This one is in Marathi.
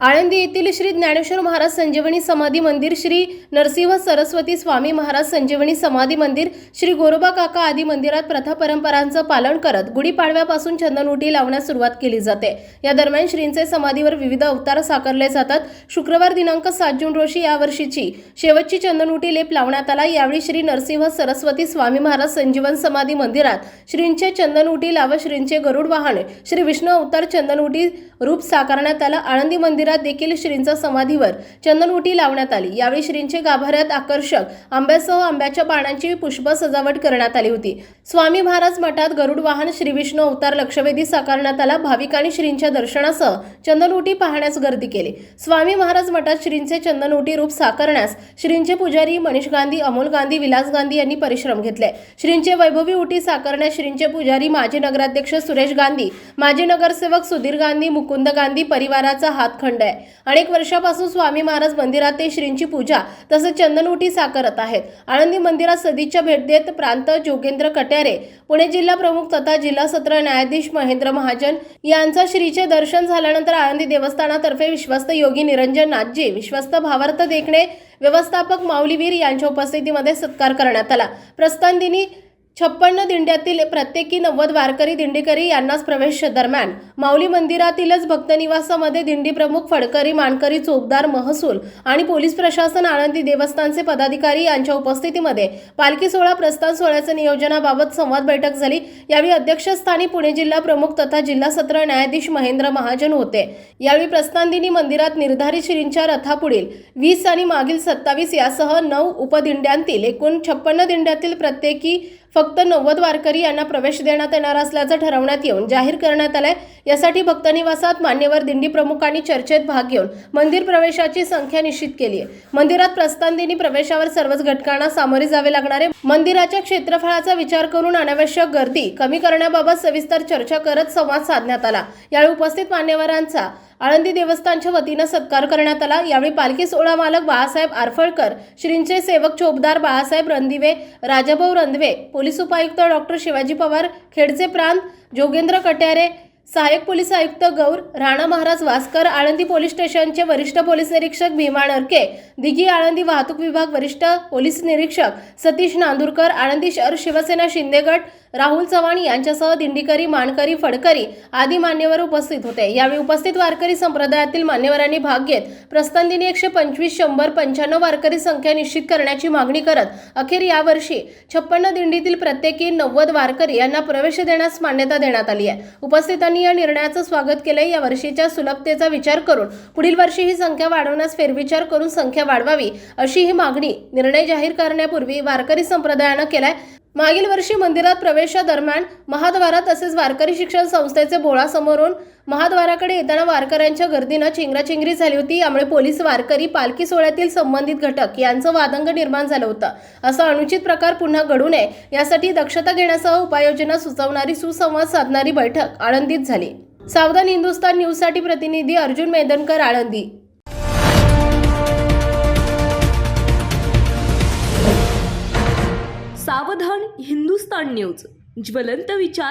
आळंदी येथील श्री ज्ञानेश्वर महाराज संजीवनी समाधी मंदिर श्री नरसिंह सरस्वती स्वामी महाराज संजीवनी समाधी मंदिर श्री गोरोबा काका आदी मंदिरात प्रथा परंपरांचं पालन करत गुढीपाडव्यापासून चंदनउटी लावण्यास सुरुवात केली जाते. या दरम्यान श्रींचे समाधीवर विविध अवतार साकारले जातात. शुक्रवार दिनांक सात जून रोजी यावर्षीची शेवटची चंदनउटी लेप लावण्यात आला. यावेळी श्री नरसिंह सरस्वती स्वामी महाराज संजीवन समाधी मंदिरात श्रींचे चंदनउटी लाव श्रींचे गरुड वाहन श्री विष्णू अवतार चंदनउटी रूप साकारण्यात आलं. आळंदी मंदिर मंदिरात देखील श्रींचा समाधीवर चंदनउटी लावण्यात आली. यावेळी श्रींचे गाभाऱ्यात आकर्षक आंब्यासह आंब्याच्या पानांची पुष्प सजावट करण्यात आली होती. स्वामी महाराज मठात गरुड वाहन श्री विष्णू अवतार लक्षवेधी साकारण्यात आला. भाविकांनी श्रींच्या दर्शनासह चंदनउटी पाहण्यास गर्दी केली. स्वामी महाराज मठात श्रींचे चंदनउटी रूप साकारण्यास श्रींचे पुजारी मनीष गांधी अमोल गांधी विलास गांधी यांनी परिश्रम घेतले. श्रींचे वैभवी उटी साकारण्यास श्रींचे पुजारी माजी नगराध्यक्ष सुरेश गांधी माजी नगरसेवक सुधीर गांधी मुकुंद गांधी परिवाराचा हातखंड आहे. अनेक वर्षापासून स्वामी महाराज मंदिरात ते श्रींची पूजा तसेच चंदनउटी साकारत आहेत. आळंदी मंदिरात सदिच्छा भेट देत प्रांत जोगेंद्र कट्यारे पुणे जिल्हा प्रमुख तथा जिल्हा सत्र न्यायाधीश महेंद्र महाजन यांचा श्रीचे दर्शन झाल्यानंतर आळंदी देवस्थानातर्फे विश्वस्त योगी निरंजन नाथजी विश्वस्त भावार्थ देखणे व्यवस्थापक माऊलीवीर यांच्या उपस्थितीमध्ये सत्कार करण्यात आला. प्रस्थान दिनी छप्पन्न दिंड्यातील प्रत्येकी नव्वद वारकरी दिंडीकरी यांनाच प्रवेश दरम्यान माऊली मंदिरातीलच भक्तनिवासामध्ये दिंडी प्रमुख फडकरी मानकरी चोपदार महसूल आणि पोलीस प्रशासन आळंदी देवस्थानचे पदाधिकारी यांच्या उपस्थितीमध्ये पालखी सोहळा प्रस्थान सोहळ्याच्या नियोजनाबाबत संवाद बैठक झाली. यावेळी अध्यक्षस्थानी पुणे जिल्हा प्रमुख तथा जिल्हा सत्र न्यायाधीश महेंद्र महाजन होते. यावेळी प्रस्थान दिनी मंदिरात निर्धारित श्रींच्या रथापुढील वीस आणि मागील सत्तावीस यासह नऊ उपदिंड्यांतील एकूण छप्पन्न दिंड्यातील प्रत्येकी फक्त फक्त नव्वद वारकरी यांना प्रवेश देण्यात येणार असल्याचं ठरवण्यात येऊन जाहीर करण्यात आलंय. यासाठी भक्तनिवासात मान्यवर दिंडी प्रमुखांनी चर्चेत भाग घेऊन मंदिर प्रवेशाची संख्या निश्चित केली आहे मंदिरात प्रस्थान दिनी प्रवेशावर सर्वच घटकांना सामोरे जावे लागणारे मंदिराच्या क्षेत्रफळाचा विचार करून अनावश्यक गर्दी कमी करण्याबाबत सविस्तर चर्चा करत संवाद साधण्यात आला. यावेळी उपस्थित मान्यवरांचा आळंदी देवस्थानच्या वतीनं सत्कार करण्यात आला. यावेळी पालखी सोहळा मालक बाळासाहेब आरफळकर श्रींचे सेवक चोपदार बाळासाहेब रणदिवे राजाभाऊ रंधवे पोलीस उपायुक्त डॉक्टर शिवाजी पवार खेडचे प्रांत जोगेंद्र कट्यारे सहाय्यक पोलीस आयुक्त गौर राणा महाराज वासकर आळंदी पोलीस स्टेशनचे वरिष्ठ पोलीस निरीक्षक भीमा नरके दिघी आळंदी वाहतूक विभाग वरिष्ठ पोलीस निरीक्षक सतीश नांदूरकर आळंदी शहर शिवसेना शिंदेगट राहुल चव्हाण यांच्यासह दिंडीकरी मानकरी फडकरी आदी मान्यवर उपस्थित होते. यावेळी उपस्थित वारकरी संप्रदायातील मान्यवरांनी भाग घेत प्रस्थान दिनी एकशे पंचवीस शंभर पंच्याण्णव वारकरी संख्या निश्चित करण्याची मागणी करत अखेर यावर्षी छप्पन्न दिंडीतील प्रत्येकी नव्वद वारकरी यांना प्रवेश देण्यास मान्यता देण्यात आली आहे. उपस्थितांनी या निर्णयाचं स्वागत केलंय. या वर्षीच्या सुलभतेचा विचार करून पुढील वर्षी ही संख्या वाढवण्यास फेरविचार करून संख्या वाढवावी अशी ही मागणी निर्णय जाहीर करण्यापूर्वी वारकरी संप्रदायानं केलाय. मागील वर्षी मंदिरात प्रवेशादरम्यान महाद्वारा तसेच वारकरी शिक्षण संस्थेचे बोळासमोरून महाद्वाराकडे येताना वारकऱ्यांच्या गर्दीनं चिंगराचिंगरी झाली होती. यामुळे पोलीस वारकरी पालखी सोहळ्यातील संबंधित घटक यांचं वादंग निर्माण झालं होतं. असा अनुचित प्रकार पुन्हा घडू नये यासाठी दक्षता घेण्यासह उपाययोजना सुचवणारी सुसंवाद साधणारी बैठक आळंदीत झाली. सावधान हिंदुस्तान न्यूजसाठी प्रतिनिधी अर्जुन मेदनकर आळंदी. सावधान हिंदुस्तान न्यूज ज्वलंत विचार